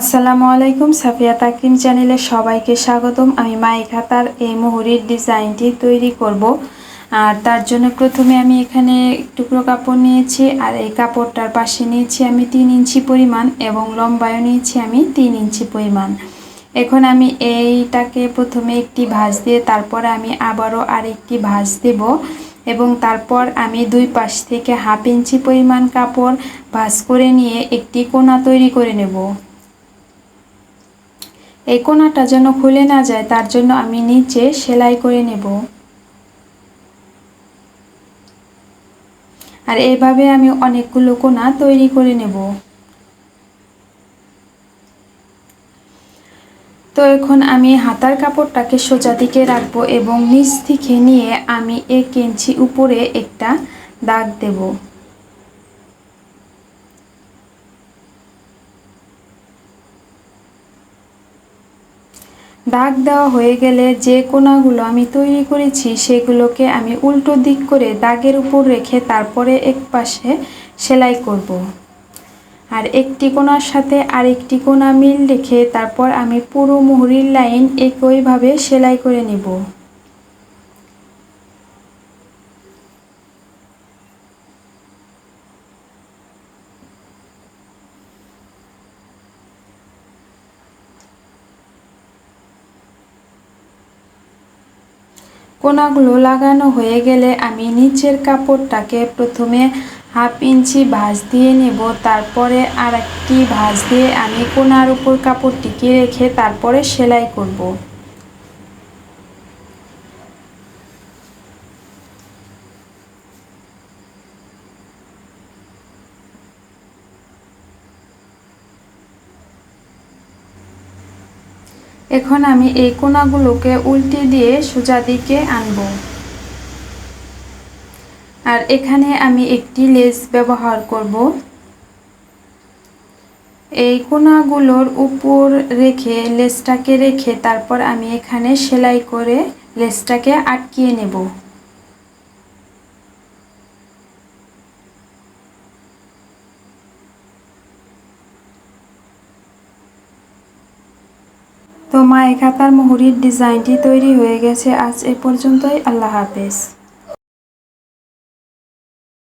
আসসালামু আলাইকুম, সাফিয়া তাকিম চ্যানেলে সবাইকে স্বাগতম। আমি মাই খাতার এই মুহুরির ডিজাইনটি তৈরি করব। আর তার জন্য প্রথমে আমি এখানে টুকরো কাপড় নিয়েছি, আর এই কাপড়টার পাশে নিয়েছি আমি তিন ইঞ্চি পরিমাণ এবং লম্বায়ও নিয়েছি আমি তিন ইঞ্চি পরিমাণ। এখন আমি এইটাকে প্রথমে একটি ভাঁজ দিয়ে তারপর আমি আবারও আরেকটি ভাঁজ দেব এবং তারপর আমি দুই পাশ থেকে হাফ ইঞ্চি পরিমাণ কাপড় ভাঁজ করে নিয়ে একটি কোনা তৈরি করে নেব। এই কোনাটা যেন খুলে না যায়, তার জন্য আমি নিচে সেলাই করে নেব। আর এইভাবে আমি অনেকগুলো কোনা তৈরি করে নেব। তো এখন আমি হাতার কাপড়টাকে সোজা দিকে রাখব এবং নিচ থেকে নিয়ে আমি এক ইঞ্চি উপরে একটা দাগ দেবো। দাগ দেওয়া হয়ে গেলে যে কোনাগুলো আমি তৈরি করেছি সেগুলোকে আমি উল্টো দিক করে দাগের উপর রেখে তারপরে এক পাশে সেলাই করব। আর একটি কোনার সাথে আরেকটি কোনা মিল রেখে তারপর আমি পুরো মুহুরির লাইন একইভাবে সেলাই করে নেব কোনাগুলো লাগানো হয়ে গেলে আমি নিচের কাপড়টাকে প্রথমে হাফ ইঞ্চি ভাঁজ দিয়ে নেব, তারপরে আর একটি ভাঁজ দিয়ে আমি কোনার উপর কাপড়টিকে রেখে তারপরে সেলাই করব। এখন আমি এই কোনাগুলোকে উল্টে দিয়ে সোজা দিকে আনব। আর এখানে আমি একটি লেস ব্যবহার করব। এই কোনাগুলোর উপর রেখে লেসটাকে রেখে তারপর আমি এখানে সেলাই করে লেসটাকে আটকিয়ে নেব। তো মায়ে খাতার মুহুরির ডিজাইনটি তৈরি হয়ে গেছে। আজ এ পর্যন্তই। আল্লাহ হাফেজ।